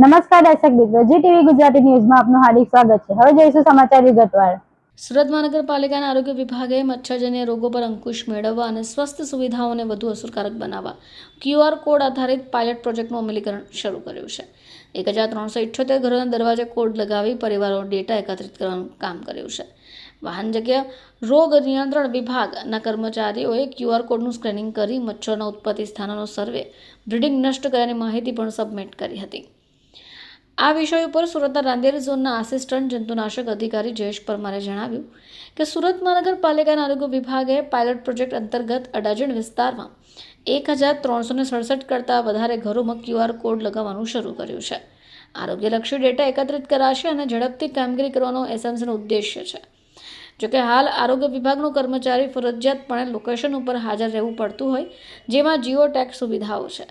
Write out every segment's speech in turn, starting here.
નમસ્કાર દર્શક મિત્રો, જી ટીવી ગુજરાતી ન્યૂઝમાં આપનું હાર્દિક સ્વાગત છે. હવે જોઈશું સમાચાર વિગતવાર. સુરત મહાનગરપાલિકાના આરોગ્ય વિભાગે મચ્છરજન્ય રોગો પર અંકુશ મેળવવા અને સ્વસ્થ સુવિધાઓને વધુ અસરકારક બનાવવા ક્યુઆર કોડ આધારિત પાયલટ પ્રોજેક્ટનું અમલીકરણ શરૂ કર્યું છે. એક હજાર ત્રણસો ઇઠ્યોતેર ઘરોના દરવાજે કોડ લગાવી પરિવારો ડેટા એકત્રિત કરવાનું કામ કર્યું છે. વાહન જગ્યા રોગ નિયંત્રણ વિભાગના કર્મચારીઓએ ક્યુઆર કોડનું સ્કેનિંગ કરી મચ્છરના ઉત્પત્તિ સ્થાનોનો સર્વે, બ્રીડિંગ નષ્ટ કર્યાની માહિતી પણ સબમિટ કરી હતી. આ વિષય ઉપર સુરતના રાંદેર ઝોનના આસિસ્ટન્ટ જંતુનાશક અધિકારી જયેશ પરમારે જણાવ્યું કે સુરત મહાનગરપાલિકાના આરોગ્ય વિભાગે પાયલટ પ્રોજેક્ટ અંતર્ગત અડાજણ વિસ્તારમાં એક હજાર ત્રણસો સડસઠ કરતાં વધારે ઘરોમાં ક્યુઆર કોડ લગાવવાનું શરૂ કર્યું છે. આરોગ્યલક્ષી ડેટા એકત્રિત કરાશે અને ઝડપથી કામગીરી કરવાનો એસએમસીનો ઉદ્દેશ્ય છે. જોકે હાલ આરોગ્ય વિભાગનો કર્મચારી ફરજિયાતપણે લોકેશન ઉપર હાજર રહેવું પડતું હોય, જેમાં જીઓ ટેક સુવિધાઓ છે.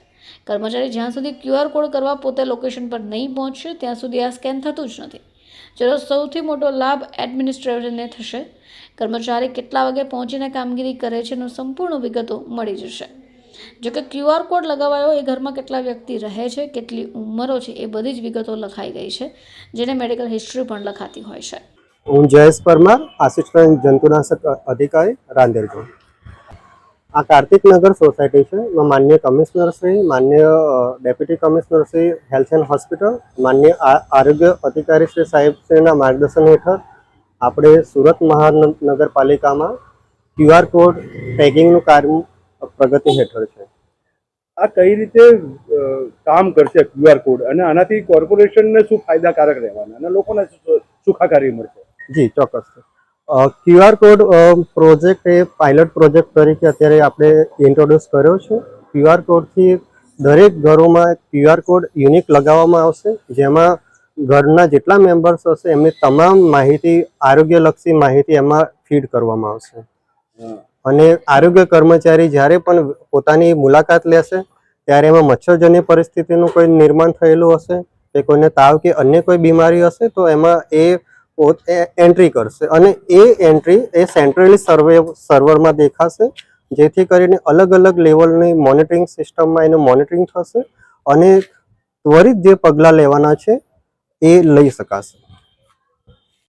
કર્મચારી જ્યાં સુધી ક્યુઆર કોડ કરવા પોતે લોકેશન પર નહીં પહોંચશે, ત્યાં સુધી આ સ્કેન થતું જ નથી. જેનો સૌથી મોટો લાભ એડમિનિસ્ટ્રેટરને થશે. કર્મચારી કેટલા વાગે પહોંચીને કામગીરી કરે છે એનું સંપૂર્ણ વિગતો મળી જશે. જોકે ક્યુઆર કોડ લગાવાયો એ ઘરમાં કેટલા વ્યક્તિ રહે છે, કેટલી ઉંમરો છે, એ બધી જ વિગતો લખાઈ ગઈ છે, જેને મેડિકલ હિસ્ટ્રી પણ લખાતી હોય છે. હું જયેશ પરમાર આસિસ્ટન્ટ જંતુનાશક અધિકારી, રાંદેર ઝોન કાર્તિક નગર સોસાયટી છે. એમાં માન્ય કમિશનર શ્રી માન્ય deputy commissioner Shri health and hospital માન્ય આ- આરોગ્ય અધિકારી શ્રી સાહેબ શ્રીના માર્ગદર્શન હેઠળ આપણે સુરત મહાનગરપાલિકામાં ક્યુઆર કોડ ટેગિંગનું કાર્ય પ્રગતિ હેઠળ છે. આ કઈ રીતે કામ કરશે ક્યુઆર કોડ? અને આનાથી કોર્પોરેશનને શું ફાયદાકારક રહેવાના? અને લોકોને સુખાકારી મળશે? જી ચોક્કસ. ક્યુઆર કોડ પ્રોજેક્ટ એ પાયલટ પ્રોજેક્ટ તરીકે અત્યારે આપણે ઇન્ટ્રોડ્યુસ કર્યો છે. ક્યુઆર કોડથી દરેક ઘરોમાં ક્યુઆર કોડ યુનિક લગાવવામાં આવશે. જેમાં ઘરના જેટલા મેમ્બર્સ હશે, એમની તમામ માહિતી, આરોગ્યલક્ષી માહિતી એમાં ફીડ કરવામાં આવશે. અને આરોગ્ય કર્મચારી જ્યારે પણ પોતાની મુલાકાત લેશે, ત્યારે એમાં મચ્છરજન્ય પરિસ્થિતિનું કોઈ નિર્માણ થયેલું હશે કે કોઈને તાવ કે અન્ય કોઈ બીમારી હશે, તો એમાં એ પોતે એન્ટ્રી કરશે અને એ એન્ટ્રી એ સેન્ટ્રલી સર્વે સર્વરમાં દેખાશે, જેથી કરીને અલગ અલગ લેવલની મોનિટરિંગ સિસ્ટમમાં એનું મોનિટરિંગ થશે અને ત્વરિત જે પગલાં લેવાના છે એ લઈ શકાશે.